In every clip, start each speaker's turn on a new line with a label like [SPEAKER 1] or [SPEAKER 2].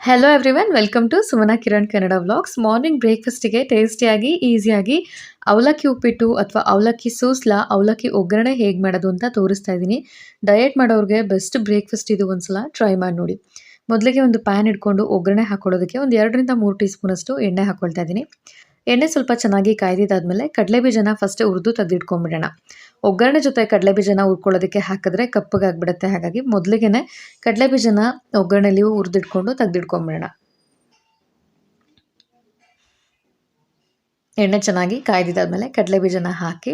[SPEAKER 1] Hello everyone welcome to Sumana Kiran Kannada vlogs morning ಬ್ರೇಕ್ಫಾಸ್ಟಿಗೆ ಟೇಸ್ಟಿಯಾಗಿ ಈಸಿಯಾಗಿ ಅವಲಕ್ಕಿ ಉಪ್ಪಿಟ್ಟು ಅಥವಾ ಅವಲಕ್ಕಿ ಸೂಸ್ಲ, ಅವಲಕ್ಕಿ ಒಗ್ಗರಣೆ ಹೇಗೆ ಮಾಡೋದು ಅಂತ ತೋರಿಸ್ತಾ ಇದ್ದೀನಿ. ಡಯಟ್ ಮಾಡೋರಿಗೆ ಬೆಸ್ಟ್ ಬ್ರೇಕ್ಫಾಸ್ಟ್ ಇದು ಒಂದ್ಸಲ ಟ್ರೈ ಮಾಡಿ ನೋಡಿ. ಮೊದಲಿಗೆ ಒಂದು ಪ್ಯಾನ್ ಇಟ್ಕೊಂಡು ಒಗ್ಗರಣೆ ಹಾಕೊಳ್ಳೋದಕ್ಕೆ ಒಂದು ಎರಡರಿಂದ ಮೂರು ಟೀ ಸ್ಪೂನಷ್ಟು ಎಣ್ಣೆ ಹಾಕ್ಕೊಳ್ತಾ ಇದ್ದೀನಿ. ಎಣ್ಣೆ ಸ್ವಲ್ಪ ಚೆನ್ನಾಗಿ ಕಾಯ್ದಿದ್ದಾದ್ಮೇಲೆ ಕಡಲೆ ಬೀಜನ ಫಸ್ಟ್ ಹುರಿದು ತೆಗೆದಿಟ್ಕೊಂಡ್ಬಿಡೋಣ ಒಗ್ಗರಣೆ ಜೊತೆ ಕಡಲೆ ಬೀಜನ ಹುರ್ಕೊಳ್ಳೋದಕ್ಕೆ ಹಾಕಿದ್ರೆ ಕಪ್ಪಗಾಗ್ಬಿಡುತ್ತೆ ಹಾಗಾಗಿ ಮೊದಲಿಗೆನೆ ಕಡಲೆ ಬೀಜನ ಒಗ್ಗರಣೆಲಿ ಹುರಿದಿಟ್ಕೊಂಡು ತೆಗೆದಿಟ್ಕೊಂಡ್ಬಿಡೋಣ ಎಣ್ಣೆ ಚೆನ್ನಾಗಿ ಕಾಯ್ದಿದ್ದಾದ್ಮೇಲೆ ಕಡಲೆ ಬೀಜನ ಹಾಕಿ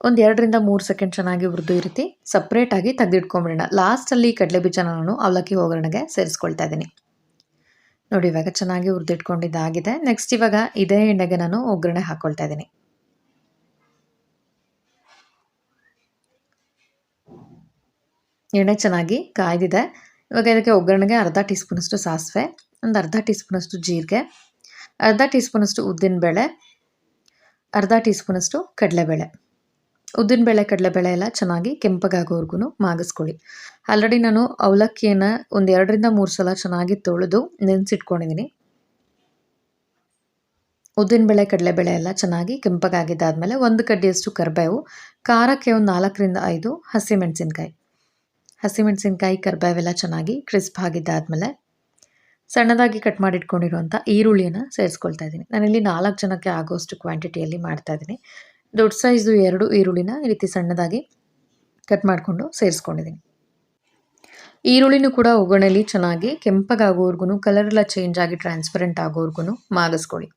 [SPEAKER 1] ಒಂದು ಎರಡರಿಂದ ಮೂರು ಸೆಕೆಂಡ್ ಚೆನ್ನಾಗಿ ಹುರಿದು ಈ ಸಪ್ರೇಟಾಗಿ ತೆಗೆದಿಟ್ಕೊಂಡ್ಬಿಡೋಣ ಲಾಸ್ಟಲ್ಲಿ ಕಡಲೆ ಬೀಜನ ನಾನು ಅವಲಕ್ಕಿ ಒಗ್ಗರಣೆಗೆ ಸೇರಿಸ್ಕೊಳ್ತಾ ಇದ್ದೀನಿ. ನೋಡಿ, ಇವಾಗ ಚೆನ್ನಾಗಿ ಹುರಿದಿಟ್ಕೊಂಡಿದ್ದಾಗಿದೆ. ನೆಕ್ಸ್ಟ್ ಇವಾಗ ಇದೇ ಎಣ್ಣೆಗೆ ನಾನು ಒಗ್ಗರಣೆ ಹಾಕ್ಕೊಳ್ತಾ ಇದ್ದೀನಿ. ಎಣ್ಣೆ ಚೆನ್ನಾಗಿ ಕಾಯ್ದಿದೆ. ಇವಾಗ ಇದಕ್ಕೆ ಒಗ್ಗರಣೆಗೆ ಅರ್ಧ ಟೀ ಸ್ಪೂನಷ್ಟು ಸಾಸಿವೆ, ಒಂದು ಅರ್ಧ ಟೀ ಸ್ಪೂನಷ್ಟು ಜೀರಿಗೆ, ಅರ್ಧ ಟೀ ಸ್ಪೂನಷ್ಟು ಉದ್ದಿನಬೇಳೆ, ಅರ್ಧ ಟೀ ಸ್ಪೂನಷ್ಟು ಕಡಲೆಬೇಳೆ. ಉದ್ದಿನಬೇಳೆ ಕಡಲೆಬೇಳೆ ಎಲ್ಲ ಚೆನ್ನಾಗಿ ಕೆಂಪಗಾಗೋವರೆಗೂ ಮಾಗಿಸ್ಕೊಳ್ಳಿ. ಆಲ್ರೆಡಿ ನಾನು ಅವಲಕ್ಕಿಯನ್ನು ಒಂದು ಎರಡರಿಂದ ಮೂರು ಸಲ ಚೆನ್ನಾಗಿ ತೊಳೆದು ನೆನೆಸಿಟ್ಕೊಂಡಿದ್ದೀನಿ ಉದ್ದಿನ ಬೇಳೆ ಕಡಲೆಬೇಳೆ ಎಲ್ಲ ಚೆನ್ನಾಗಿ ಕೆಂಪಗಾಗಿದ್ದಾದಮೇಲೆ ಒಂದು ಕಡ್ಡಿಯಷ್ಟು ಕರಿಬೇವು, ಖಾರಕ್ಕೆ ಒಂದು ನಾಲ್ಕರಿಂದ ಐದು ಹಸಿಮೆಣಸಿನ್ಕಾಯಿ. ಹಸಿಮೆಣಸಿನ್ಕಾಯಿ, ಕರಿಬೇವೆಲ್ಲ ಚೆನ್ನಾಗಿ ಕ್ರಿಸ್ಪ್ ಆಗಿದ್ದಾದಮೇಲೆ ಸಣ್ಣದಾಗಿ ಕಟ್ ಮಾಡಿಟ್ಕೊಂಡಿರುವಂಥ ಈರುಳ್ಳಿಯನ್ನು ಸೇರಿಸ್ಕೊಳ್ತಾ ಇದ್ದೀನಿ ನಾನಿಲ್ಲಿ ನಾಲ್ಕು ಜನಕ್ಕೆ ಆಗೋಷ್ಟು ಕ್ವಾಂಟಿಟಿಯಲ್ಲಿ ಮಾಡ್ತಾ ಇದ್ದೀನಿ ದೊಡ್ಡ ಸೈಜು ಎರಡು ಈರುಳ್ಳಿನ ಈ ರೀತಿ ಸಣ್ಣದಾಗಿ ಕಟ್ ಮಾಡಿಕೊಂಡು ಸೇರಿಸ್ಕೊಂಡಿದ್ದೀನಿ. ಈರುಳ್ಳಿನೂ ಕೂಡ ಒಗ್ಗರಣೆಯಲ್ಲಿ ಚೆನ್ನಾಗಿ ಕೆಂಪಗಾಗೋವರೆಗೂ ಕಲರ್ ಎಲ್ಲ ಚೇಂಜ್ ಆಗಿ ಟ್ರಾನ್ಸ್ಪರೆಂಟ್ ಆಗೋವರೆಗೂ ಮಾಗಿಸ್ಕೊಳ್ಳಿ.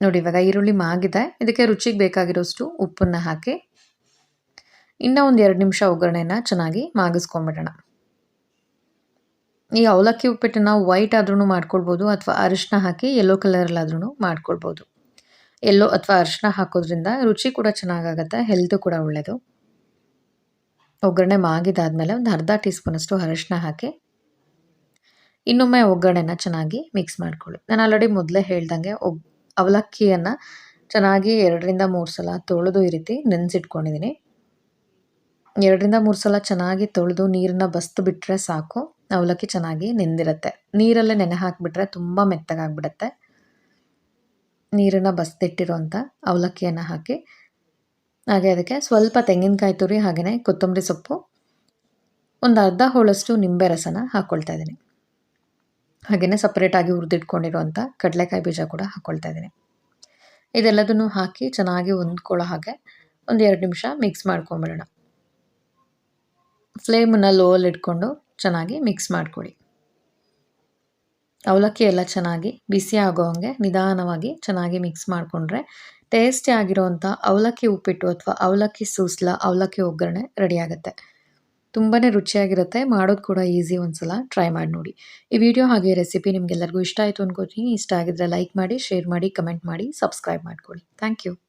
[SPEAKER 1] ನೋಡಿ, ಇವಾಗ ಈರುಳ್ಳಿ ಮಾಗಿದೆ. ಇದಕ್ಕೆ ರುಚಿಗೆ ಬೇಕಾಗಿರೋಷ್ಟು ಉಪ್ಪನ್ನು ಹಾಕಿ ಇನ್ನೂ ಒಂದು ಎರಡು ನಿಮಿಷ ಒಗ್ಗರಣೆನ ಚೆನ್ನಾಗಿ ಮಾಗಿಸ್ಕೊಂಬಿಡೋಣ. ಈ ಅವಲಕ್ಕಿ ಉಪ್ಪಿಟ್ಟನ್ನು ವೈಟ್ ಆದ್ರೂ ಮಾಡ್ಕೊಳ್ಬೋದು ಅಥವಾ ಅರಿಶಿನ ಹಾಕಿ ಯೆಲ್ಲೋ ಕಲರಲ್ಲಾದ್ರೂ ಮಾಡ್ಕೊಳ್ಬೋದು. ಎಲ್ಲೋ ಅಥವಾ ಅರಿಶಿನ ಹಾಕೋದ್ರಿಂದ ರುಚಿ ಕೂಡ ಚೆನ್ನಾಗಾಗತ್ತೆ ಹೆಲ್ತು ಕೂಡ ಒಳ್ಳೆಯದು ಒಗ್ಗರಣೆ ಮಾಗಿದಾದಮೇಲೆ ಒಂದು ಅರ್ಧ ಟೀ ಸ್ಪೂನಷ್ಟು ಅರಿಶಿನ ಹಾಕಿ, ಇನ್ನೊಮ್ಮೆ ಒಗ್ಗರಣೆನ ಚೆನ್ನಾಗಿ ಮಿಕ್ಸ್ ಮಾಡ್ಕೊಳ್ಳಿ. ನಾನು ಆಲ್ರೆಡಿ ಮೊದಲೇ ಹೇಳ್ದಂಗೆ ಒಗ್, ಅವಲಕ್ಕಿಯನ್ನು ಚೆನ್ನಾಗಿ ಎರಡರಿಂದ ಮೂರು ಸಲ ತೊಳೆದು ಈ ರೀತಿ ನೆನೆಸಿಟ್ಕೊಂಡಿದ್ದೀನಿ ಎರಡರಿಂದ ಮೂರು ಸಲ ಚೆನ್ನಾಗಿ ತೊಳೆದು ನೀರನ್ನ ಬಸ್ತು ಬಿಟ್ಟರೆ ಸಾಕು, ಅವಲಕ್ಕಿ ಚೆನ್ನಾಗಿ ನೆಂದಿರುತ್ತೆ. ನೀರಲ್ಲೇ ನೆನೆ ಹಾಕಿಬಿಟ್ರೆ ತುಂಬ ಮೆತ್ತಗಾಗ್ಬಿಡುತ್ತೆ. ನೀರನ್ನು ಬಸ್ದಿಟ್ಟಿರೋಂಥ ಅವಲಕ್ಕಿಯನ್ನು ಹಾಕಿ. ಹಾಗೆ ಅದಕ್ಕೆ ಸ್ವಲ್ಪ ತೆಂಗಿನಕಾಯಿ ತುರಿ ಹಾಗೆಯೇ ಕೊತ್ತಂಬರಿ ಸೊಪ್ಪು, ಒಂದು ಅರ್ಧ ಹೋಳಷ್ಟು ನಿಂಬೆ ರಸನ ಹಾಕ್ಕೊಳ್ತಾ ಇದ್ದೀನಿ. ಹಾಗೆಯೇ ಸಪ್ರೇಟಾಗಿ ಹುರಿದಿಟ್ಕೊಂಡಿರುವಂಥ ಕಡಲೆಕಾಯಿ ಬೀಜ ಕೂಡ ಹಾಕ್ಕೊಳ್ತಾ ಇದ್ದೀನಿ. ಇದೆಲ್ಲದನ್ನು ಹಾಕಿ ಚೆನ್ನಾಗಿ ಹೊಂದ್ಕೊಳ್ಳೋ ಹಾಗೆ ಒಂದು ಎರಡು ನಿಮಿಷ ಮಿಕ್ಸ್ ಮಾಡ್ಕೊಂಬಿಡೋಣ. ಫ್ಲೇಮನ್ನು ಲೋಲ್ ಇಟ್ಕೊಂಡು ಚೆನ್ನಾಗಿ ಮಿಕ್ಸ್ ಮಾಡಿಕೊಡಿ. ಅವಲಕ್ಕಿ ಎಲ್ಲ ಚೆನ್ನಾಗಿ ಬಿಸಿ ಆಗೋ ಹಾಗೆ ನಿಧಾನವಾಗಿ ಚೆನ್ನಾಗಿ ಮಿಕ್ಸ್ ಮಾಡಿಕೊಂಡ್ರೆ ಟೇಸ್ಟಿ ಆಗಿರೋವಂಥ ಅವಲಕ್ಕಿ ಉಪ್ಪಿಟ್ಟು ಅಥವಾ ಅವಲಕ್ಕಿ ಸೂಸ್ಲ, ಅವಲಕ್ಕಿ ಒಗ್ಗರಣೆ ರೆಡಿಯಾಗುತ್ತೆ ತುಂಬಾ ರುಚಿಯಾಗಿರುತ್ತೆ. ಮಾಡೋದು ಕೂಡ ಈಸಿ ಒಂದ್ಸಲ ಟ್ರೈ ಮಾಡಿ ನೋಡಿ. ಈ ವಿಡಿಯೋ ಹಾಗೆ ರೆಸಿಪಿ ನಿಮಗೆಲ್ಲರಿಗೂ ಇಷ್ಟ ಆಯಿತು ಅಂದ್ಕೋತೀನಿ ಇಷ್ಟ ಆಗಿದ್ರೆ ಲೈಕ್ ಮಾಡಿ ಶೇರ್ ಮಾಡಿ ಕಮೆಂಟ್ ಮಾಡಿ ಸಬ್ಸ್ಕ್ರೈಬ್ ಮಾಡ್ಕೊಳ್ಳಿ. Thank you